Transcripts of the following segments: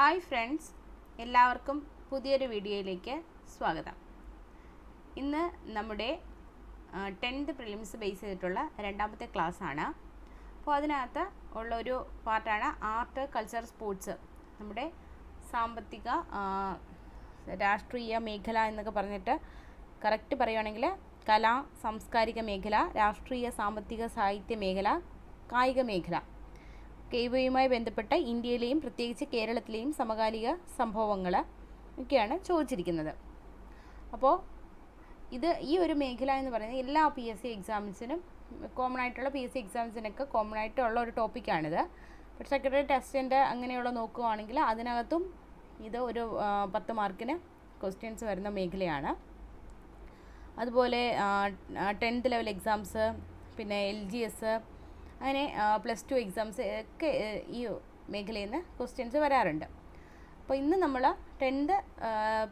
Hi friends എല്ലാവർക്കും പുതിയൊരു വീഡിയോയിലേക്ക് സ്വാഗതം. ഇന്ന് നമ്മുടെ ടെൻത്ത് പ്രിലിംസ് ബേസ് ചെയ്തിട്ടുള്ള രണ്ടാമത്തെ ക്ലാസ് ആണ് അപ്പോൾ അതിനകത്ത് ഉള്ളൊരു പാർട്ടാണ് ആർട്ട് കൾച്ചർ സ്പോർട്സ്. നമ്മുടെ സാമ്പത്തിക രാഷ്ട്രീയ മേഖല എന്നൊക്കെ പറഞ്ഞിട്ട് കറക്റ്റ് പറയുവാണെങ്കിൽ കലാ സാംസ്കാരിക മേഖല രാഷ്ട്രീയ സാമ്പത്തിക സാഹിത്യ മേഖല കായിക മേഖല കൈവയുമായി ബന്ധപ്പെട്ട ഇന്ത്യയിലെയും പ്രത്യേകിച്ച് കേരളത്തിലെയും സമകാലിക സംഭവങ്ങൾ ഒക്കെയാണ് ചോദിച്ചിരിക്കുന്നത്. അപ്പോൾ ഇത് ഈ ഒരു മേഖല എന്ന് പറയുന്നത് എല്ലാ പി എസ് സി എക്സാംസിനും കോമൺ ആയിട്ടുള്ള പി എസ് സി എക്സാംസിനൊക്കെ കോമൺ ആയിട്ടുള്ള ഒരു ടോപ്പിക്കാണിത് പക്ഷേ സെക്രട്ടറി ടെസ്റ്റിന്റെ അങ്ങനെയുള്ള നോക്കുകയാണെങ്കിൽ അതിനകത്തും ഇത് ഒരു പത്ത് മാർക്കിന് ക്വസ്റ്റ്യൻസ് വരുന്ന മേഖലയാണ്. അതുപോലെ ടെൻത്ത് ലെവൽ എക്സാംസ് പിന്നെ എൽ ജി എസ് അങ്ങനെ പ്ലസ് ടു എക്സാംസ് ഒക്കെ ഈ മേഖലയിൽ നിന്ന് ക്വസ്റ്റ്യൻസ് വരാറുണ്ട്. അപ്പോൾ ഇന്ന് നമ്മൾ ടെൻത്ത്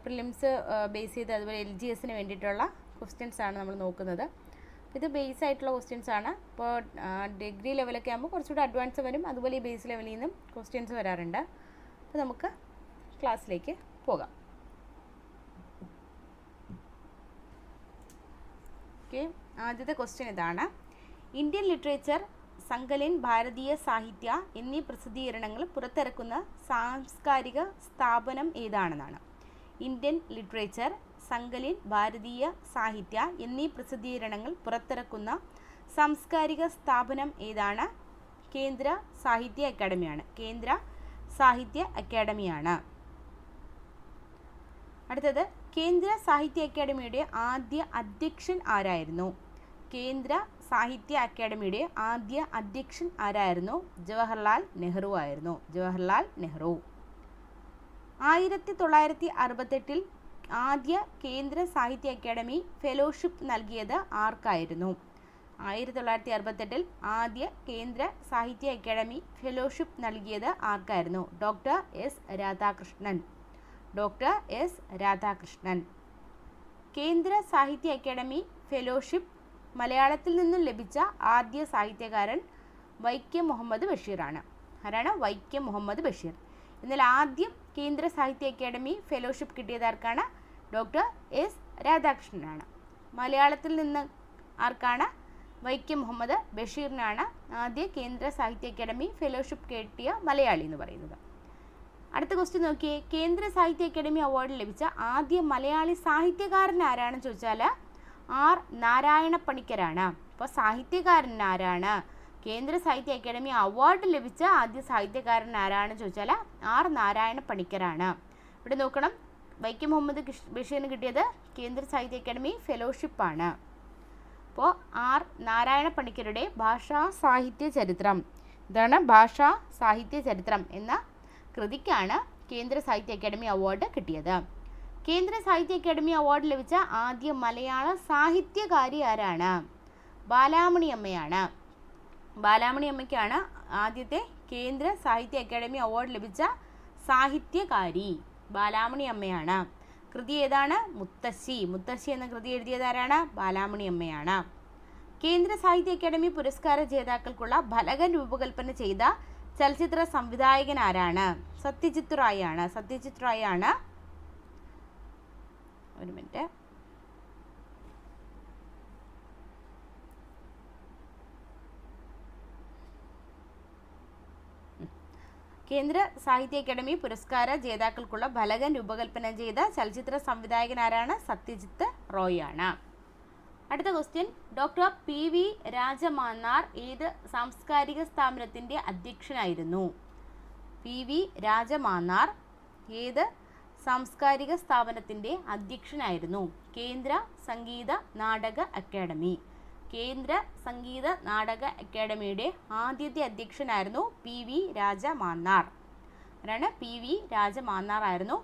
പ്രിലിംസ് ബേസ് ചെയ്ത് അതുപോലെ എൽ ജി എസിന് വേണ്ടിയിട്ടുള്ള ക്വസ്റ്റ്യൻസ് ആണ് നമ്മൾ നോക്കുന്നത്. ഇത് ബേസ് ആയിട്ടുള്ള ക്വസ്റ്റ്യൻസ് ആണ്. ഇപ്പോൾ ഡിഗ്രി ലെവലൊക്കെ ആകുമ്പോൾ കുറച്ചുകൂടി അഡ്വാൻസ് വരും. അതുപോലെ ഈ ബേസ് ലെവലിൽ നിന്നും ക്വസ്റ്റ്യൻസ് വരാറുണ്ട്. അപ്പോൾ നമുക്ക് ക്ലാസ്സിലേക്ക് പോകാം. ഓക്കെ ആദ്യത്തെ ക്വസ്റ്റ്യൻ ഇതാണ്. ഇന്ത്യൻ ലിറ്ററേച്ചർ സങ്കലൻ ഭാരതീയ സാഹിത്യ എന്നീ പ്രസിദ്ധീകരണങ്ങൾ പുറത്തിറക്കുന്ന സാംസ്കാരിക സ്ഥാപനം ഏതാണെന്നാണ്. ഇന്ത്യൻ ലിറ്ററേച്ചർ സങ്കലിൻ ഭാരതീയ സാഹിത്യ എന്നീ പ്രസിദ്ധീകരണങ്ങൾ പുറത്തിറക്കുന്ന സാംസ്കാരിക സ്ഥാപനം ഏതാണ്? കേന്ദ്ര സാഹിത്യ അക്കാദമിയാണ്. കേന്ദ്ര സാഹിത്യ അക്കാദമിയാണ്. അടുത്തത് കേന്ദ്ര സാഹിത്യ അക്കാദമിയുടെ ആദ്യ അധ്യക്ഷൻ ആരായിരുന്നു? കേന്ദ്ര സാഹിത്യ അക്കാദമിയുടെ ആദ്യ അധ്യക്ഷൻ ആരായിരുന്നു? ജവഹർലാൽ നെഹ്റു ആയിരുന്നു. ജവഹർലാൽ നെഹ്റു. ആയിരത്തി തൊള്ളായിരത്തി അറുപത്തെട്ടിൽ ആദ്യ കേന്ദ്ര സാഹിത്യ അക്കാദമി ഫെലോഷിപ്പ് നൽകിയത് ആർക്കായിരുന്നു? ആയിരത്തി തൊള്ളായിരത്തി അറുപത്തെട്ടിൽ ആദ്യ കേന്ദ്ര സാഹിത്യ അക്കാദമി ഫെലോഷിപ്പ് നൽകിയത് ആർക്കായിരുന്നു? Doctor S Radhakrishnan. Doctor S Radhakrishnan. കേന്ദ്ര സാഹിത്യ അക്കാദമി ഫെലോഷിപ്പ് മലയാളത്തിൽ നിന്നും ലഭിച്ച ആദ്യ സാഹിത്യകാരൻ വൈക്കം മുഹമ്മദ് ബഷീറാണ്. ആരാണ്? വൈക്കം മുഹമ്മദ് ബഷീർ. എന്നാൽ ആദ്യം കേന്ദ്ര സാഹിത്യ അക്കാദമി ഫെലോഷിപ്പ് കിട്ടിയത് ആർക്കാണ് ഡോക്ടർ എസ് രാധാകൃഷ്ണനാണ്. മലയാളത്തിൽ നിന്ന് ആർക്കാണ്? വൈക്കം മുഹമ്മദ് ബഷീറിനാണ് ആദ്യ കേന്ദ്ര സാഹിത്യ അക്കാദമി ഫെലോഷിപ്പ് കിട്ടിയ മലയാളി എന്ന് പറയുന്നത്. അടുത്ത ക്വസ്റ്റ്യൻ നോക്കിയേ. കേന്ദ്ര സാഹിത്യ അക്കാദമി അവാർഡ് ലഭിച്ച ആദ്യ മലയാളി സാഹിത്യകാരൻ ആരാണെന്ന് ചോദിച്ചാൽ ആർ നാരായണ പണിക്കരാണ് അപ്പോൾ സാഹിത്യകാരൻ ആരാണ്? കേന്ദ്ര സാഹിത്യ അക്കാദമി അവാർഡ് ലഭിച്ച ആദ്യ സാഹിത്യകാരൻ ആരാണെന്ന് ചോദിച്ചാൽ ആർ നാരായണ പണിക്കരാണ് ഇവിടെ നോക്കണം. വൈക്കം മുഹമ്മദ് ബഷീറിന് കിട്ടിയത് കേന്ദ്ര സാഹിത്യ അക്കാദമി ഫെലോഷിപ്പാണ് അപ്പോൾ ആർ നാരായണ പണിക്കരുടെ ഭാഷാ സാഹിത്യ ചരിത്രം. ഇതാണ് ഭാഷാ സാഹിത്യ ചരിത്രം എന്ന കൃതിക്കാണ് കേന്ദ്ര സാഹിത്യ അക്കാദമി അവാർഡ് കിട്ടിയത്. കേന്ദ്ര സാഹിത്യ അക്കാദമി അവാർഡ് ലഭിച്ച ആദ്യ മലയാള സാഹിത്യകാരി ആരാണ്? ബാലാമണി അമ്മയാണ്. ബാലാമണി അമ്മയ്ക്കാണ് ആദ്യത്തെ കേന്ദ്ര സാഹിത്യ അക്കാദമി അവാർഡ് ലഭിച്ച സാഹിത്യകാരി ബാലാമണി അമ്മയാണ്. കൃതി ഏതാണ്? മുത്തശ്ശി. മുത്തശ്ശി എന്ന കൃതി എഴുതിയത് ആരാണ്? ബാലാമണി അമ്മയാണ്. കേന്ദ്ര സാഹിത്യ അക്കാദമി പുരസ്കാര ജേതാക്കൾക്കുള്ള ഫലകൻ രൂപകൽപ്പന ചെയ്ത ചലച്ചിത്ര സംവിധായകൻ ആരാണ്? സത്യജിത് റായ് ആണ്. സത്യജിത് റായ് ആണ് ഒരു മിനിറ്റ്. കേന്ദ്ര സാഹിത്യ അക്കാദമി പുരസ്കാര ജേതാക്കൾക്കുള്ള ഫലകൻ രൂപകൽപ്പന ചെയ്ത ചലച്ചിത്ര സംവിധായകൻ ആരാണ്? സത്യജിത്ത് റോയ് ആണ് അടുത്ത question doctor P V Rajamannar ഏത് സാംസ്കാരിക സ്ഥാപനത്തിന്റെ അധ്യക്ഷനായിരുന്നു? P V Rajamannar. ഏത് സാംസ്കാരിക സ്ഥാപനത്തിന്റെ അധ്യക്ഷനായിരുന്നു. കേന്ദ്ര സംഗീത നാടക അക്കാദമി. കേന്ദ്ര സംഗീത നാടക അക്കാദമിയുടെ ആദ്യത്തെ അധ്യക്ഷനായിരുന്നു പി വി രാജ മാന്നാർ ആരാണ് പി വി രാജ മാന്നാർ ആയിരുന്നു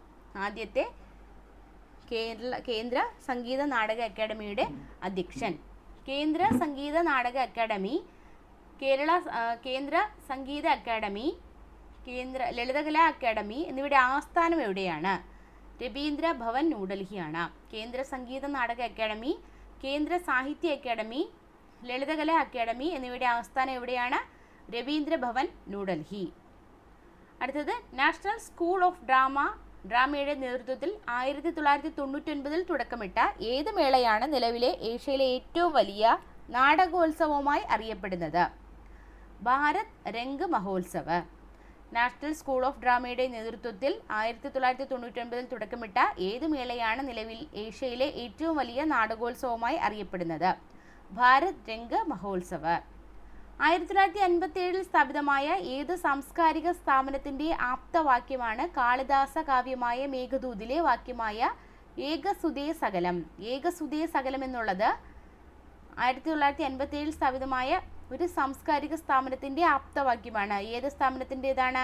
ആദ്യത്തെ കേരള കേന്ദ്ര സംഗീത നാടക അക്കാദമിയുടെ അധ്യക്ഷൻ. കേന്ദ്ര സംഗീത നാടക അക്കാദമി കേരള കേന്ദ്ര സംഗീത അക്കാദമി കേന്ദ്ര ലളിതകലാ അക്കാദമി എന്നിവയുടെ ആസ്ഥാനം എവിടെയാണ്? രവീന്ദ്ര ഭവൻ ന്യൂഡൽഹിയാണ്. കേന്ദ്ര സംഗീത നാടക അക്കാദമി കേന്ദ്ര സാഹിത്യ അക്കാദമി ലളിതകലാ അക്കാദമി എന്നിവയുടെ ആസ്ഥാനം എവിടെയാണ്? രവീന്ദ്ര ഭവൻ ന്യൂഡൽഹി. അടുത്തത് നാഷണൽ സ്കൂൾ ഓഫ് ഡ്രാമ ഡ്രാമയുടെ നേതൃത്വത്തിൽ ആയിരത്തി തൊള്ളായിരത്തി തൊണ്ണൂറ്റൊൻപതിൽ തുടക്കമിട്ട ഏത് മേളയാണ് നിലവിലെ ഏഷ്യയിലെ ഏറ്റവും വലിയ നാടകോത്സവമായി അറിയപ്പെടുന്നത്? Bharat Rang Mahotsav. National School of ഡ്രാമയുടെ നേതൃത്വത്തിൽ ആയിരത്തി തൊള്ളായിരത്തി തൊണ്ണൂറ്റൊൻപതിൽ തുടക്കമിട്ട ഏത് മേളയാണ് നിലവിൽ ഏഷ്യയിലെ ഏറ്റവും വലിയ നാടകോത്സവമായി അറിയപ്പെടുന്നത്? ഭാരത് രംഗ് മഹോത്സവ്. ആയിരത്തി തൊള്ളായിരത്തി സ്ഥാപിതമായ ഏത് സാംസ്കാരിക സ്ഥാപനത്തിന്റെ ആപ്തവാക്യമാണ് കാളിദാസ കാവ്യമായ മേഘദൂതിലെ വാക്യമായ ഏകസുതേ സകലം? ഏകസുതേ സകലം എന്നുള്ളത് ആയിരത്തി തൊള്ളായിരത്തി അൻപത്തി ഏഴിൽ സ്ഥാപിതമായ ഒരു സാംസ്കാരിക സ്ഥാപനത്തിന്റെ ആപ്തവാക്യമാണ്. ഏത് സ്ഥാപനത്തിന്റെതാണ്?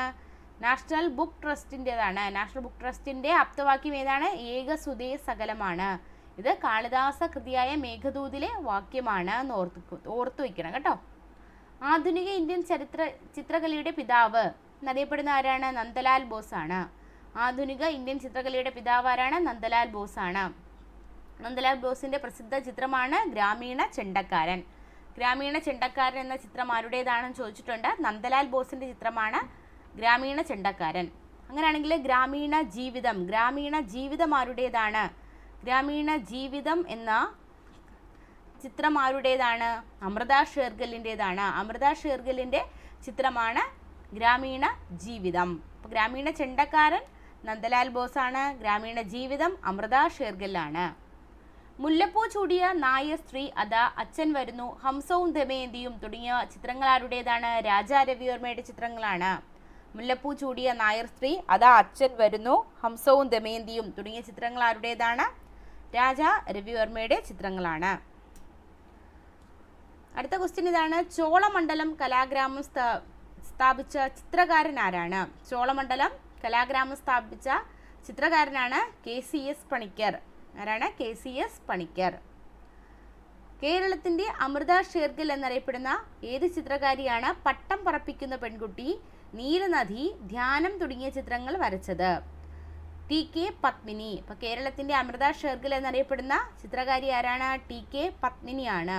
നാഷണൽ ബുക്ക് ട്രസ്റ്റിന്റെതാണ്. നാഷണൽ ബുക്ക് ട്രസ്റ്റിന്റെ ആപ്തവാക്യം ഏതാണ്? ഏകസുതേ സകലമാണ്. ഇത് കാളിദാസ കൃതിയായ മേഘദൂതിലെ വാക്യമാണ് എന്ന് ഓർത്തു ഓർത്തു വയ്ക്കണം കേട്ടോ. ആധുനിക ഇന്ത്യൻ ചരിത്ര ചിത്രകലയുടെ പിതാവ് എന്നറിയപ്പെടുന്ന ആരാണ്? നന്ദലാൽ ബോസ് ആണ് ആധുനിക ഇന്ത്യൻ ചിത്രകലയുടെ പിതാവ് ആരാണ്? നന്ദലാൽ ബോസ് ആണ് നന്ദലാൽ ബോസിന്റെ പ്രസിദ്ധ ചിത്രമാണ് ഗ്രാമീണ ചെണ്ടക്കാരൻ. ഗ്രാമീണ ചെണ്ടക്കാരൻ എന്ന ചിത്രം ആരുടേതാണെന്ന് ചോദിച്ചിട്ടുണ്ട്. നന്ദലാൽ ബോസിന്റെ ചിത്രമാണ് ഗ്രാമീണ ചെണ്ടക്കാരൻ. അങ്ങനെയാണെങ്കിൽ ഗ്രാമീണ ജീവിതം ഗ്രാമീണ ജീവിതം ആരുടേതാണ്? ഗ്രാമീണ ജീവിതം എന്ന ചിത്രം ആരുടേതാണ്? അമൃത ഷേർഗലിന്റെതാണ് അമൃത ഷേർഗലിന്റെ ചിത്രമാണ് ഗ്രാമീണ ജീവിതം. അപ്പോൾ ഗ്രാമീണ ചെണ്ടക്കാരൻ നന്ദലാൽ ബോസാണ്. ഗ്രാമീണ ജീവിതം അമൃത ഷേർഗലാണ് മുല്ലപ്പൂ ചൂടിയ നായ സ്ത്രീ അതാ അച്ഛൻ വരുന്നു. ഹംസവും ദമയന്തിയും തുടങ്ങിയ ചിത്രങ്ങൾ ആരുടേതാണ് രാജാ രവിവർമ്മയുടെ ചിത്രങ്ങളാണ്. മുല്ലപ്പൂ ചൂടിയ നായർ സ്ത്രീ അതാ അച്ഛൻ വരുന്നു. ഹംസവും ദമയന്തിയും തുടങ്ങിയ ചിത്രങ്ങൾ ആരുടേതാണ് രാജാ രവിവർമ്മയുടെ ചിത്രങ്ങളാണ്. അടുത്ത ക്വസ്റ്റ്യൻ ഇതാണ്. ചോളമണ്ഡലം കലാഗ്രാമം സ്ഥാ- സ്ഥാപിച്ച ചിത്രകാരൻ ആരാണ് ചോളമണ്ഡലം കലാഗ്രാമം സ്ഥാപിച്ച ചിത്രകാരനാണ് കെ സി എസ് പണിക്കർ. ആരാണ്? K C S Panicker. കേരളത്തിന്റെ അമൃത ഷേർഗിൽ എന്നറിയപ്പെടുന്ന ഏത് ചിത്രകാരിയാണ് പട്ടം പറപ്പിക്കുന്ന പെൺകുട്ടി നീലനദി ധ്യാനം തുടങ്ങിയ ചിത്രങ്ങൾ വരച്ചത്? T K Padmini. ഇപ്പോൾ കേരളത്തിന്റെ അമൃത ഷേർഗിൽ എന്നറിയപ്പെടുന്ന ചിത്രകാരി ആരാണ്? ടി കെ പത്മിനിയാണ്.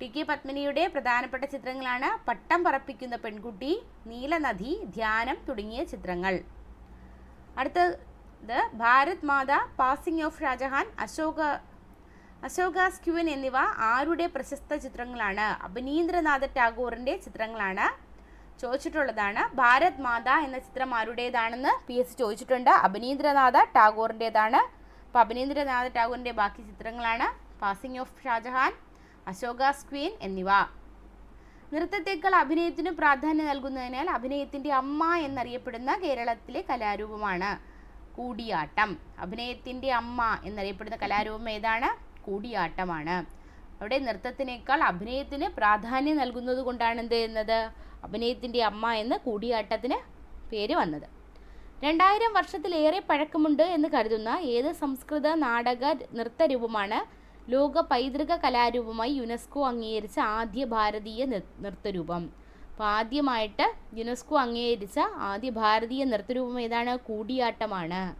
ടി കെ പത്മിനിയുടെ പ്രധാനപ്പെട്ട ചിത്രങ്ങളാണ് പട്ടം പറപ്പിക്കുന്ന പെൺകുട്ടി നീലനദി ധ്യാനം തുടങ്ങിയ ചിത്രങ്ങൾ. അടുത്തത് Bharat Mata passing of Shahjahan Ashoka Ashoka queen എന്നിവ ആരുടെ പ്രശസ്ത ചിത്രങ്ങളാണ്? അഭിനീന്ദ്രനാഥ ടാഗോറിന്റെ ചിത്രങ്ങളാണ് ചോദിച്ചിട്ടുള്ളതാണ്. ഭാരത് മാത എന്ന ചിത്രം ആരുടേതാണെന്ന് പി എസ് ചോദിച്ചിട്ടുണ്ട്. അഭിനീന്ദ്രനാഥ ടാഗോറിന്റേതാണ് അപ്പോൾ അഭിനീന്ദ്രനാഥ ടാഗോറിന്റെ ബാക്കി ചിത്രങ്ങളാണ് passing of Shahjahan Ashoka queen എന്നിവ. നൃത്തത്തേക്കാൾ അഭിനയത്തിന് പ്രാധാന്യം നൽകുന്നതിനാൽ അഭിനയത്തിന്റെ അമ്മ എന്നറിയപ്പെടുന്ന കേരളത്തിലെ കലാരൂപമാണ്. കൂടിയാട്ടം. അഭിനയത്തിന്റെ അമ്മ എന്നറിയപ്പെടുന്ന കലാരൂപം ഏതാണ്? കൂടിയാട്ടമാണ്. അവിടെ നൃത്തത്തിനേക്കാൾ അഭിനയത്തിന് പ്രാധാന്യം നൽകുന്നത് കൊണ്ടാണ് എന്ത് ചെയ്യുന്നത്? അഭിനയത്തിന്റെ അമ്മ എന്ന് കൂടിയാട്ടത്തിന് പേര് വന്നത്. രണ്ടായിരം വർഷത്തിലേറെ പഴക്കമുണ്ട് എന്ന് കരുതുന്ന ഏത് സംസ്കൃത നാടക നൃത്തരൂപമാണ് ലോക പൈതൃക കലാരൂപമായി യുനെസ്കോ അംഗീകരിച്ച ആദ്യ ഭാരതീയ നൃത്തരൂപം? അപ്പോൾ ആദ്യമായിട്ട് യുനെസ്കോ അംഗീകരിച്ച ആദ്യ ഭാരതീയ നൃത്തരൂപം ഏതാണ്? കൂടിയാട്ടമാണ്.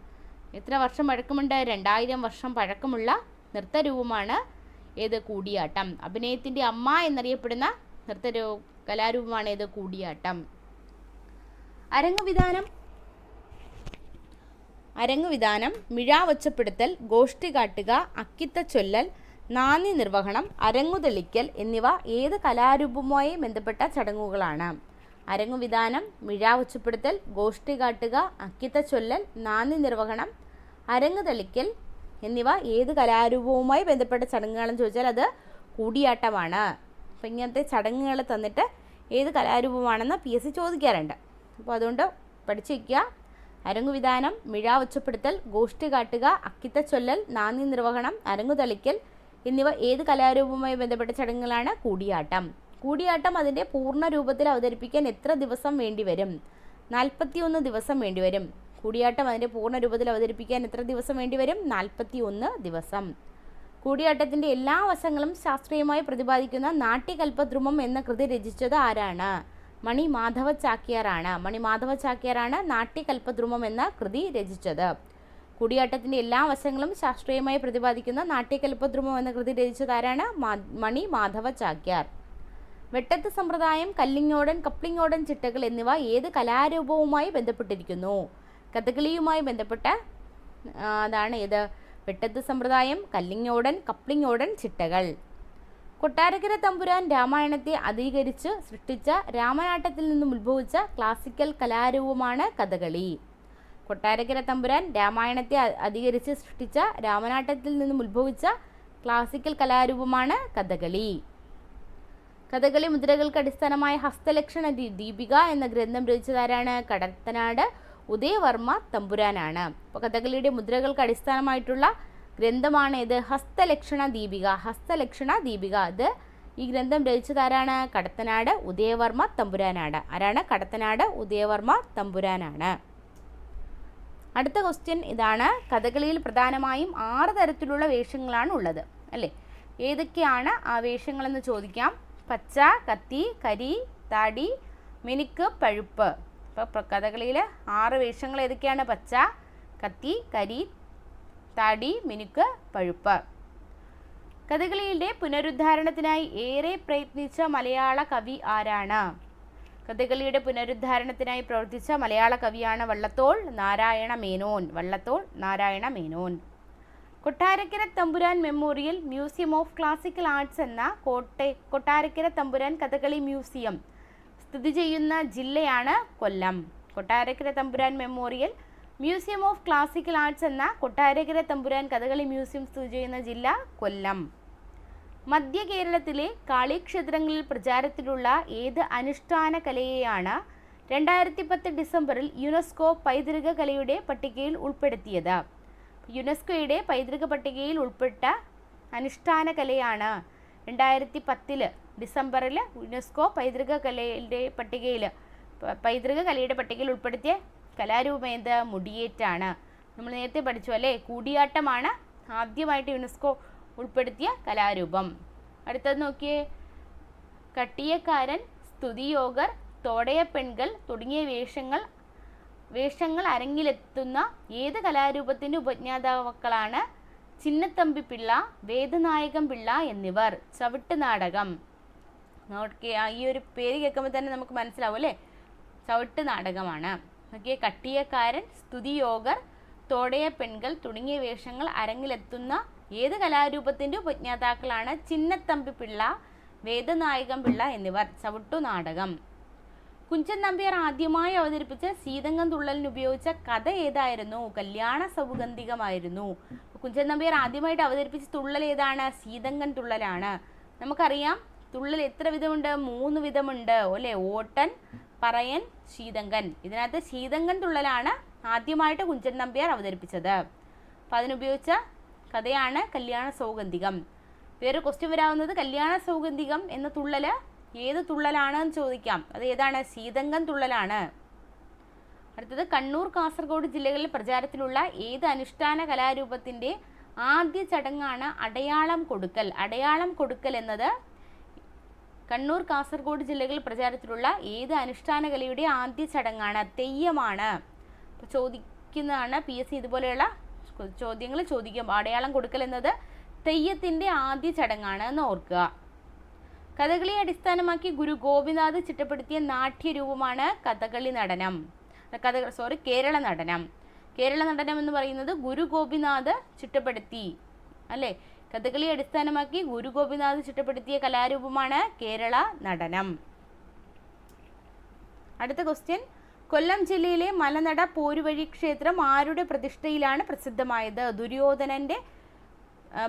എത്ര വർഷം പഴക്കമുണ്ട്? രണ്ടായിരം വർഷം പഴക്കമുള്ള നൃത്തരൂപമാണ് ഏത്? കൂടിയാട്ടം. അഭിനയത്തിന്റെ അമ്മ എന്നറിയപ്പെടുന്ന നൃത്തരൂ കലാരൂപമാണ് ഏത്? കൂടിയാട്ടം. അരങ്ങുവിധാനം അരങ്ങുവിധാനം മിഴാവൊച്ചപ്പെടുത്തൽ ഗോഷ്ടി കാട്ടുക. അക്കിത്ത ചൊല്ലൽ. നാന്ദി നിർവഹണം അരങ്ങുതെളിക്കൽ എന്നിവ ഏത് കലാരൂപവുമായി ബന്ധപ്പെട്ട ചടങ്ങുകളാണ്? അരങ്ങുവിധാനം മിഴാവൊച്ചപ്പെടുത്തൽ ഗോഷ്ഠി കാട്ടുക അക്കിത്ത ചൊല്ലൽ നാന്ദി നിർവഹണം അരങ്ങുതെളിക്കൽ എന്നിവ ഏത് കലാരൂപവുമായി ബന്ധപ്പെട്ട ചടങ്ങുകളെന്ന് ചോദിച്ചാൽ അത് കൂടിയാട്ടമാണ്. അപ്പം ഇങ്ങനത്തെ ചടങ്ങുകൾ തന്നിട്ട് ഏത് കലാരൂപമാണെന്ന് പി എസ് സി ചോദിക്കാറുണ്ട്. അപ്പോൾ അതുകൊണ്ട് പഠിച്ചു വയ്ക്കുക അരങ്ങുവിധാനം മിഴ ഉച്ചപ്പെടുത്തൽ ഗോഷ്ഠി കാട്ടുക അക്കിത്ത ചൊല്ലൽ നാന്ദി നിർവഹണം അരങ്ങുതളിക്കൽ എന്നിവ ഏത് കലാരൂപവുമായി ബന്ധപ്പെട്ട ചടങ്ങുകളാണ്? കൂടിയാട്ടം. കൂടിയാട്ടം അതിന്റെ പൂർണ രൂപത്തിൽ അവതരിപ്പിക്കാൻ എത്ര ദിവസം വേണ്ടിവരും നാൽപ്പത്തിയൊന്ന് ദിവസം വേണ്ടിവരും കൂടിയാട്ടം അതിന്റെ പൂർണ രൂപത്തിൽ അവതരിപ്പിക്കാൻ എത്ര ദിവസം വേണ്ടിവരും നാൽപ്പത്തി ഒന്ന് ദിവസം. കൂടിയാട്ടത്തിന്റെ എല്ലാ വശങ്ങളും ശാസ്ത്രീയമായി പ്രതിപാദിക്കുന്ന നാട്യകൽപദ്രുമം എന്ന കൃതി രചിച്ചത് ആരാണ്? മണി മാധവ ചാക്യാറാണ് മണി മാധവ ചാക്യാറാണ് നാട്യകൽപദ്രുമം എന്ന കൃതി രചിച്ചത്. കൂടിയാട്ടത്തിന്റെ എല്ലാ വശങ്ങളും ശാസ്ത്രീയമായി പ്രതിപാദിക്കുന്ന നാട്യകൽപദ്രുമം എന്ന കൃതി രചിച്ചതാരാണ് മണി മാധവ ചാക്യാർ. വെട്ടത്ത് സമ്പ്രദായം കല്ലിങ്ങോടൻ കപ്ലിങ്ങോടൻ ചിട്ടകൾ എന്നിവ ഏത് കലാരൂപവുമായി ബന്ധപ്പെട്ടിരിക്കുന്നു? കഥകളിയുമായി ബന്ധപ്പെട്ട അതാണ് ഏത് വെട്ടത്ത് സമ്പ്രദായം കല്ലിങ്ങോടൻ കപ്ലിങ്ങോടൻ ചിട്ടകൾ. കൊട്ടാരക്കര തമ്പുരാൻ രാമായണത്തെ അധികരിച്ച് സൃഷ്ടിച്ച രാമനാട്ടത്തിൽ നിന്നും ഉത്ഭവിച്ച ക്ലാസിക്കൽ കലാരൂപമാണ് കഥകളി. കൊട്ടാരക്കര തമ്പുരാൻ രാമായണത്തെ അധികരിച്ച് സൃഷ്ടിച്ച രാമനാട്ടത്തിൽ നിന്നും ഉത്ഭവിച്ച ക്ലാസിക്കൽ കലാരൂപമാണ് കഥകളി. കഥകളി മുദ്രകൾക്ക് അടിസ്ഥാനമായ ഹസ്തലക്ഷണ ദീപിക എന്ന ഗ്രന്ഥം രചിച്ചതാരാണ്? കടത്തനാട് ഉദയവർമ്മ തമ്പുരാനാണ്. അപ്പോൾ കഥകളിയുടെ മുദ്രകൾക്ക് അടിസ്ഥാനമായിട്ടുള്ള ഗ്രന്ഥമാണ് ഇത്. ഹസ്തലക്ഷണ ദീപിക ഹസ്തലക്ഷണ ദീപിക. ഇത് ഈ ഗ്രന്ഥം രചിച്ചതാരാണ്? കടത്തനാട് ഉദയവർമ്മ തമ്പുരാനാണ്. ആരാണ്? കടത്തനാട് ഉദയവർമ്മ തമ്പുരാനാണ്. അടുത്ത ക്വസ്റ്റ്യൻ ഇതാണ്. കഥകളിയിൽ പ്രധാനമായും ആറ് തരത്തിലുള്ള വേഷങ്ങളാണ് ഉള്ളത്. അല്ലേ? ഏതൊക്കെയാണ് ആ വേഷങ്ങളെന്ന് ചോദിക്കാം. പച്ച കത്തി കരി താടി മിനുക്ക് പഴുപ്പ്. അപ്പോൾ കഥകളിയിൽ ആറ് വേഷങ്ങൾ ഏതൊക്കെയാണ്? പച്ച കത്തി കരി താടി മിനുക്ക് പഴുപ്പ്. കഥകളിയുടെ പുനരുദ്ധാരണത്തിനായി ഏറെ പ്രയത്നിച്ച മലയാള കവി ആരാണ്? കഥകളിയുടെ പുനരുദ്ധാരണത്തിനായി പ്രവർത്തിച്ച മലയാള കവിയാണ് Vallathol Narayana Menon. Vallathol Narayana Menon. Kottarakkara Thampuran memorial museum of classical arts എന്ന കോട്ടെ കൊട്ടാരക്കര തമ്പുരാൻ കഥകളി മ്യൂസിയം സ്ഥിതി ചെയ്യുന്ന ജില്ലയാണ് Kollam. Kottarakkara Thampuran memorial museum of classical arts എന്ന കൊട്ടാരക്കര തമ്പുരാൻ കഥകളി മ്യൂസിയം സ്ഥിതി ചെയ്യുന്ന ജില്ല കൊല്ലം. മധ്യ കേരളത്തിലെ കാളിക്ഷേത്രങ്ങളിൽ പ്രചാരത്തിലുള്ള ഏത് അനുഷ്ഠാന കലയെയാണ് രണ്ടായിരത്തി പത്ത് ഡിസംബറിൽ യുനെസ്കോ പൈതൃക കലയുടെ പട്ടികയിൽ ഉൾപ്പെടുത്തിയത്? യുനെസ്കോയുടെ പൈതൃക പട്ടികയിൽ ഉൾപ്പെട്ട അനുഷ്ഠാന കലയാണ് രണ്ടായിരത്തി പത്തിൽ ഡിസംബറിൽ യുനെസ്കോ പൈതൃക കലയുടെ പട്ടികയിൽ പൈതൃക കലയുടെ പട്ടികയിൽ ഉൾപ്പെടുത്തിയ കലാരൂപം ഏത് മുടിയേറ്റാണ്. നമ്മൾ നേരത്തെ പഠിച്ചു അല്ലേ? കൂടിയാട്ടമാണ് ആദ്യമായിട്ട് യുനെസ്കോ ഉൾപ്പെടുത്തിയ കലാരൂപം. അടുത്തത് നോക്കിയേ. കട്ടിയക്കാരൻ സ്തുതിയോഗർ തോടയ പെൺകൾ തുടങ്ങിയ വേഷങ്ങൾ വേഷങ്ങൾ അരങ്ങിലെത്തുന്ന ഏത് കലാരൂപത്തിന്റെ ഉപജ്ഞാതാക്കളാണ്? ചിന്നത്തമ്പി പിള്ള വേദനായകം പിള്ള എന്നിവർ. ചവിട്ട് നാടകം. നോക്കിയേ ഈ ഒരു പേര് കേൾക്കുമ്പോൾ തന്നെ നമുക്ക് മനസ്സിലാവും അല്ലേ? ചവിട്ട് നാടകമാണ്. നോക്കിയ കട്ടിയക്കാരൻ സ്തുതിയോഗർ തോടയ പെൺകൾ തുടങ്ങിയ വേഷങ്ങൾ അരങ്ങിലെത്തുന്ന ഏത് കലാരൂപത്തിന്റെ ഉപജ്ഞാതാക്കളാണ് ചിന്നത്തമ്പി പിള്ള വേദനായകം പിള്ള എന്നിവർ? ചവിട്ടു നാടകം. കുഞ്ചൻ നമ്പ്യാർ ആദ്യമായി അവതരിപ്പിച്ച സീതങ്കം തുള്ളലിന് ഉപയോഗിച്ച കഥ ഏതായിരുന്നു? കല്യാണ സൗഗന്ധികമായിരുന്നു. കുഞ്ചൻ നമ്പ്യാർ ആദ്യമായിട്ട് അവതരിപ്പിച്ച തുള്ളൽ ഏതാണ്? സീതങ്കൻ തുള്ളലാണ്. നമുക്കറിയാം തുള്ളൽ എത്ര വിധമുണ്ട്? മൂന്ന് വിധമുണ്ട്. അല്ലേ? ഓട്ടൻ പറയൻ ശീതങ്കൻ. ഇതിനകത്ത് ശീതങ്കൻ തുള്ളലാണ് ആദ്യമായിട്ട് കുഞ്ചൻ നമ്പ്യാർ അവതരിപ്പിച്ചത്. അപ്പം അതിനുപയോഗിച്ച കഥയാണ് കല്യാണ സൗഗന്ധികം. വേറെ ക്വസ്റ്റ്യൻ വരാവുന്നത് കല്യാണ സൗഗന്ധികം എന്ന തുള്ളൽ ഏത് തുള്ളലാണെന്ന് ചോദിക്കാം. അത് ഏതാണ്? ശീതങ്കം തുള്ളലാണ്. അടുത്തത് കണ്ണൂർ കാസർഗോഡ് ജില്ലകളിൽ പ്രചാരത്തിലുള്ള ഏത് അനുഷ്ഠാന കലാരൂപത്തിന്റെ ആദ്യ ചടങ്ങാണ് അടയാളം കൊടുക്കൽ? അടയാളം കൊടുക്കൽ എന്നത് കണ്ണൂർ കാസർഗോഡ് ജില്ലകളിൽ പ്രചാരത്തിലുള്ള ഏത് അനുഷ്ഠാന കലയുടെ ആദ്യ ചടങ്ങാണ്? തെയ്യമാണ്. ചോദിക്കുന്നതാണ് പി എസ് സി ഇതുപോലെയുള്ള ചോദ്യങ്ങൾ ചോദിക്കും. അടയാളം കൊടുക്കൽ എന്നത് തെയ്യത്തിന്റെ ആദ്യ ചടങ്ങാണ് എന്ന് ഓർക്കുക. കഥകളിയെ അടിസ്ഥാനമാക്കി ഗുരു ഗോപിനാഥ് ചിട്ടപ്പെടുത്തിയ നാട്യരൂപമാണ് കഥകളി നടനം. കഥ സോറി കേരള നടനം. കേരള നടനം എന്ന് പറയുന്നത് ഗുരു ഗോപിനാഥ് ചിട്ടപ്പെടുത്തി. അല്ലേ? കഥകളി അടിസ്ഥാനമാക്കി ഗുരു ഗോപിനാഥ് ചിട്ടപ്പെടുത്തിയ കലാരൂപമാണ് കേരള നടനം. അടുത്ത ക്വസ്റ്റ്യൻ കൊല്ലം ജില്ലയിലെ മലനട പോരുവഴി ക്ഷേത്രം ആരുടെ പ്രതിഷ്ഠയിലാണ് പ്രസിദ്ധമായത്? ദുര്യോധനന്റെ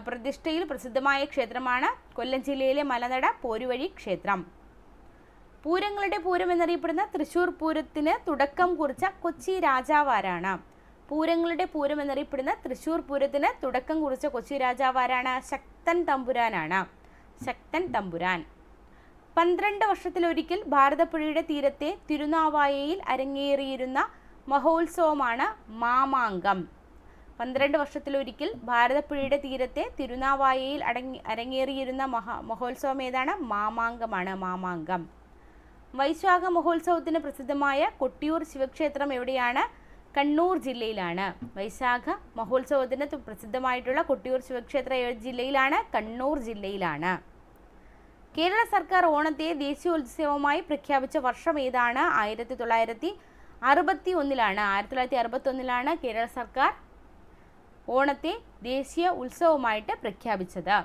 പ്രതിഷ്ഠയിൽ പ്രസിദ്ധമായ ക്ഷേത്രമാണ് കൊല്ലം ജില്ലയിലെ മലനട പോരുവഴി ക്ഷേത്രം. പൂരങ്ങളുടെ പൂരം എന്നറിയപ്പെടുന്ന തൃശൂർ പൂരത്തിന് തുടക്കം കുറിച്ച കൊച്ചി രാജാവാരാണ്. പൂരങ്ങളുടെ പൂരം എന്നറിയപ്പെടുന്ന തൃശൂർ പൂരത്തിന് തുടക്കം കുറിച്ച കൊച്ചി രാജാവാരാണ് ശക്തൻ തമ്പുരാനാണ്. ശക്തൻ തമ്പുരാൻ. പന്ത്രണ്ട് വർഷത്തിലൊരിക്കൽ ഭാരതപ്പുഴയുടെ തീരത്തെ തിരുനാവായയിൽ അരങ്ങേറിയിരുന്ന മഹോത്സവമാണ് മാമാങ്കം. പന്ത്രണ്ട് വർഷത്തിലൊരിക്കൽ ഭാരതപ്പുഴയുടെ തീരത്തെ തിരുനാവായയിൽ അടങ്ങി അരങ്ങേറിയിരുന്ന മഹാ മഹോത്സവം ഏതാണ്? മാമാങ്കമാണ് മാമാങ്കം. വൈശാഖ മഹോത്സവത്തിന് പ്രസിദ്ധമായ കൊട്ടിയൂർ ശിവക്ഷേത്രം എവിടെയാണ്? കണ്ണൂർ ജില്ലയിലാണ്. വൈശാഖ മഹോത്സവത്തിന് പ്രസിദ്ധമായിട്ടുള്ള കൊട്ടിയൂർ ശിവക്ഷേത്രം ജില്ലയിലാണ്? കണ്ണൂർ ജില്ലയിലാണ്. കേരള സർക്കാർ ഓണത്തെ ദേശീയോത്സവമായി പ്രഖ്യാപിച്ച വർഷം ഏതാണ്? ആയിരത്തി തൊള്ളായിരത്തി അറുപത്തി ഒന്നിലാണ് ആയിരത്തി തൊള്ളായിരത്തി അറുപത്തി ഒന്നിലാണ് കേരള സർക്കാർ ഓണത്തെ ദേശീയ ഉത്സവമായിട്ട് പ്രഖ്യാപിച്ചത്.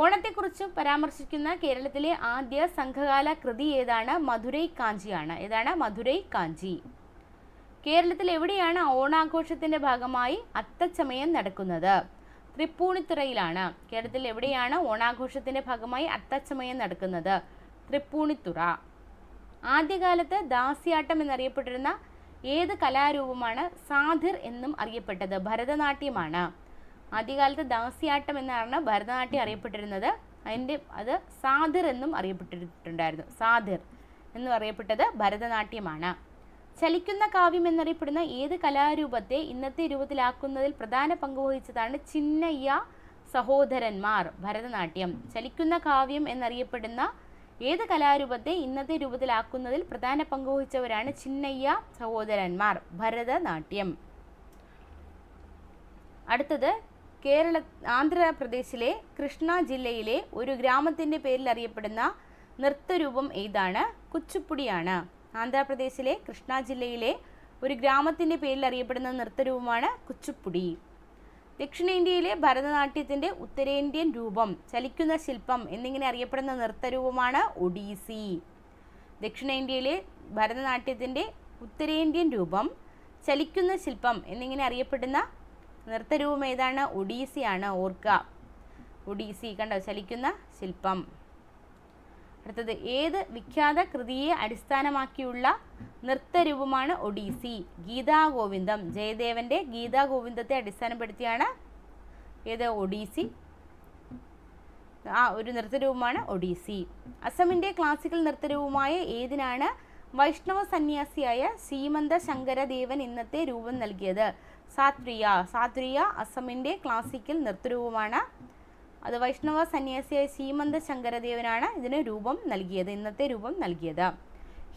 ഓണത്തെക്കുറിച്ച് പരാമർശിക്കുന്ന കേരളത്തിലെ ആദ്യ സംഘകാല കൃതി ഏതാണ്? മധുരൈ കാഞ്ചിയാണ്. ഏതാണ്? മധുരൈ കാഞ്ചി. കേരളത്തിൽ എവിടെയാണ് ഓണാഘോഷത്തിന്റെ ഭാഗമായി അത്തച്ചമയം നടക്കുന്നത്? തൃപ്പൂണിത്തുറയിലാണ്. കേരളത്തിൽ എവിടെയാണ് ഓണാഘോഷത്തിന്റെ ഭാഗമായി അത്തച്ചമയം നടക്കുന്നത്? തൃപ്പൂണിത്തുറ. ആദ്യകാലത്ത് ദാസ്യാട്ടം എന്നറിയപ്പെട്ടിരുന്ന ഏത് കലാരൂപമാണ് സാധിർ എന്നും അറിയപ്പെട്ടത്? ഭരതനാട്യമാണ്. ആദ്യകാലത്ത് ദാസ്യാട്ടം എന്നാണ് ഭരതനാട്യം അറിയപ്പെട്ടിരുന്നത്? അതിന്റെ അത് സാധിർ എന്നും അറിയപ്പെട്ടിട്ടുണ്ടായിരുന്നു. സാധിർ എന്നും അറിയപ്പെട്ടത് ഭരതനാട്യമാണ്. ചലിക്കുന്ന കാവ്യം എന്നറിയപ്പെടുന്ന ഏത് കലാരൂപത്തെ ഇന്നത്തെ രൂപത്തിലാക്കുന്നതിൽ പ്രധാന പങ്ക് വഹിച്ചതാണ് ചിന്നയ്യ സഹോദരന്മാർ ഭരതനാട്യം. ചലിക്കുന്ന കാവ്യം എന്നറിയപ്പെടുന്ന ഏത് കലാരൂപത്തെ ഇന്നത്തെ രൂപത്തിലാക്കുന്നതിൽ പ്രധാന പങ്ക് വഹിച്ചവരാണ് ചിന്നയ്യ സഹോദരന്മാർ ഭരതനാട്യം. അടുത്തത് കേരള ആന്ധ്രാപ്രദേശിലെ കൃഷ്ണ ജില്ലയിലെ ഒരു ഗ്രാമത്തിന്റെ പേരിൽ അറിയപ്പെടുന്ന നൃത്തരൂപം ഏതാണ്? കുച്ചുപ്പുടിയാണ്. ആന്ധ്രാപ്രദേശിലെ കൃഷ്ണ ജില്ലയിലെ ഒരു ഗ്രാമത്തിന്റെ പേരിൽ അറിയപ്പെടുന്ന നൃത്തരൂപമാണ് കുച്ചുപ്പുടി. ദക്ഷിണേന്ത്യയിലെ ഭരതനാട്യത്തിന്റെ ഉത്തരേന്ത്യൻ രൂപം ചലിക്കുന്ന ശില്പം എന്നിങ്ങനെ അറിയപ്പെടുന്ന നൃത്തരൂപമാണ് ഒഡീസി. ദക്ഷിണേന്ത്യയിലെ ഭരതനാട്യത്തിന്റെ ഉത്തരേന്ത്യൻ രൂപം ചലിക്കുന്ന ശില്പം എന്നിങ്ങനെ അറിയപ്പെടുന്ന നൃത്തരൂപം ഏതാണ്? ഒഡീസിയാണ്. ഓർക്കുക ഒഡീസി കണ്ടോ? ചലിക്കുന്ന ശില്പം. അടുത്തത് ഏത് വിഖ്യാത കൃതിയെ അടിസ്ഥാനമാക്കിയുള്ള നൃത്തരൂപമാണ് ഒഡീസി? ഗീതാഗോവിന്ദം ജയദേവന്റെ ഗീതാഗോവിന്ദത്തെ അടിസ്ഥാനപ്പെടുത്തിയാണ് ഏത്? ഒഡീസി. ആ ഒരു നൃത്തരൂപമാണ് ഒഡീസി. അസമിന്റെ ക്ലാസിക്കൽ നൃത്തരൂപമായ ഏതിനാണ് വൈഷ്ണവ സന്യാസിയായ ശ്രീമന്ത ശങ്കരദേവൻ ഇന്നത്തെ രൂപം നൽകിയത്? സാത്രിയ സാത്രിയ അസമിന്റെ ക്ലാസിക്കൽ നൃത്തരൂപമാണ് അത് വൈഷ്ണവ സന്യാസിയായ സീമന്ത ശങ്കരദേവനാണ് ഇതിന് രൂപം നൽകിയത് ഇന്നത്തെ രൂപം നൽകിയത്.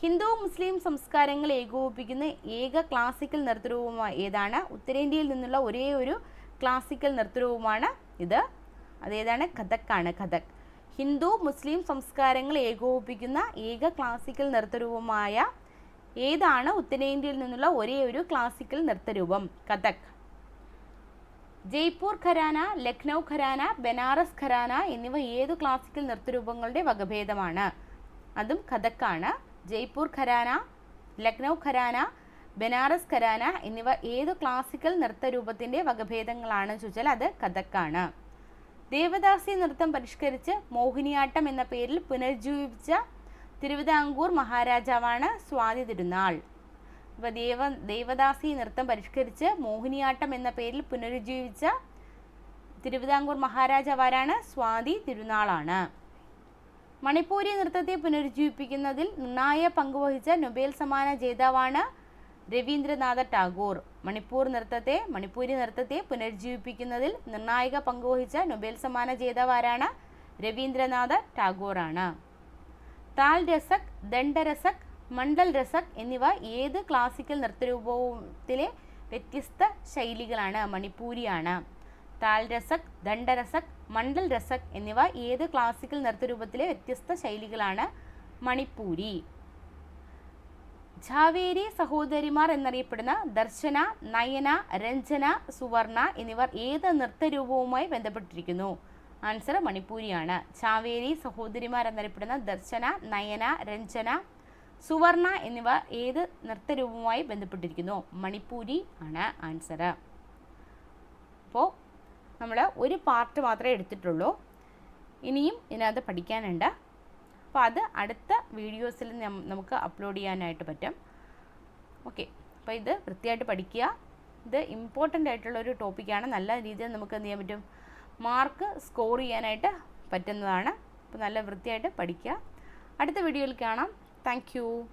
ഹിന്ദു മുസ്ലിം സംസ്കാരങ്ങൾ ഏകോപിപ്പിക്കുന്ന ഏക ക്ലാസിക്കൽ നൃത്തരൂപമായ ഏതാണ്? ഉത്തരേന്ത്യയിൽ നിന്നുള്ള ഒരേ ഒരു ക്ലാസിക്കൽ നൃത്തരൂപമാണ് ഇത്. അതേതാണ് കഥക്കാണ് കഥക് ഹിന്ദു മുസ്ലിം സംസ്കാരങ്ങൾ ഏകോപിപ്പിക്കുന്ന ഏക ക്ലാസിക്കൽ നൃത്തരൂപമായ ഏതാണ്? ഉത്തരേന്ത്യയിൽ നിന്നുള്ള ഒരേ ഒരു ക്ലാസിക്കൽ നൃത്തരൂപം കഥക് ജയ്പൂർ ഖരാന ലക്നൗ ഖരാന ബനാറസ് ഖരാന എന്നിവ ഏതു ക്ലാസിക്കൽ നൃത്തരൂപങ്ങളുടെ വകഭേദമാണ്? അതും കഥക്കാണ്. ജയ്പൂർ ഖരാന ലക്നൗ ഖരാന ബനാറസ് ഖരാന എന്നിവ ഏതു ക്ലാസിക്കൽ നൃത്തരൂപത്തിന്റെ വകഭേദങ്ങളാണ് ചോദിച്ചാൽ അത് കഥക്കാണ്. ദേവദാസി നൃത്തം പരിഷ്കരിച്ച് മോഹിനിയാട്ടം എന്ന പേരിൽ പുനരുജ്ജീവിപ്പിച്ച തിരുവിതാംകൂർ മഹാരാജാവാണ് സ്വാതി തിരുനാൾ. ഇപ്പോൾ ദേവ ദേവദാസി നൃത്തം പരിഷ്കരിച്ച് മോഹിനിയാട്ടം എന്ന പേരിൽ പുനരുജ്ജീവിച്ച തിരുവിതാംകൂർ മഹാരാജാവാരാണ് സ്വാതി തിരുനാളാണ്. മണിപ്പൂരി നൃത്തത്തെ പുനരുജ്ജീവിപ്പിക്കുന്നതിൽ നിർണായ പങ്കുവഹിച്ച നൊബേൽ സമ്മാന ജേതാവാണ് രവീന്ദ്രനാഥ ടാഗോർ. മണിപ്പൂർ നൃത്തത്തെ മണിപ്പൂരി നൃത്തത്തെ പുനരുജ്ജീവിപ്പിക്കുന്നതിൽ നിർണായക പങ്കുവഹിച്ച നൊബേൽ സമ്മാന ജേതാവാരാണ് രവീന്ദ്രനാഥ ടാഗോറാണ്. താൽ രസക് ദണ്ഡരസക് മണ്ഡൽ രസക് എന്നിവ ഏത് ക്ലാസിക്കൽ നൃത്തരൂപത്തിലെ വ്യത്യസ്ത ശൈലികളാണ്? മണിപ്പൂരിയാണ്. താൽ രസക് ദണ്ഡരസക് മണ്ഡൽ രസക് എന്നിവ ഏത് ക്ലാസിക്കൽ നൃത്തരൂപത്തിലെ വ്യത്യസ്ത ശൈലികളാണ്? മണിപ്പൂരി. ഝാവേരി സഹോദരിമാർ എന്നറിയപ്പെടുന്ന ദർശന നയന രഞ്ജന സുവർണ എന്നിവർ ഏത് നൃത്തരൂപവുമായി ബന്ധപ്പെട്ടിരിക്കുന്നു? ആൻസർ മണിപ്പൂരിയാണ്. ചാവേരി സഹോദരിമാർ എന്നറിയപ്പെടുന്ന ദർശന നയന രഞ്ജന സുവർണ എന്നിവ ഏത് നൃത്തരൂപവുമായി ബന്ധപ്പെട്ടിരിക്കുന്നു? മണിപ്പൂരി ആണ് ആൻസർ അപ്പോൾ നമ്മൾ ഒരു പാർട്ട് മാത്രമേ എടുത്തിട്ടുള്ളൂ. ഇനിയും ഇതിനകത്ത് പഠിക്കാനുണ്ട്. അപ്പോൾ അത് അടുത്ത വീഡിയോസിൽ നമുക്ക് അപ്ലോഡ് ചെയ്യാനായിട്ട് പറ്റും. ഓക്കെ അപ്പോൾ ഇത് വൃത്തിയായിട്ട് പഠിക്കുക. ഇത് ഇമ്പോർട്ടന്റ് ആയിട്ടുള്ള ഒരു ടോപ്പിക്കാണ് നല്ല രീതിയിൽ നമുക്ക് എന്ത് ചെയ്യാൻ പറ്റും? മാർക്ക് സ്കോർ ചെയ്യാനായിട്ട് പറ്റുന്നതാണ്. അപ്പോൾ നല്ല വൃത്തിയായിട്ട് പഠിക്കുക. അടുത്ത വീഡിയോയിൽ കാണാം. Thank you.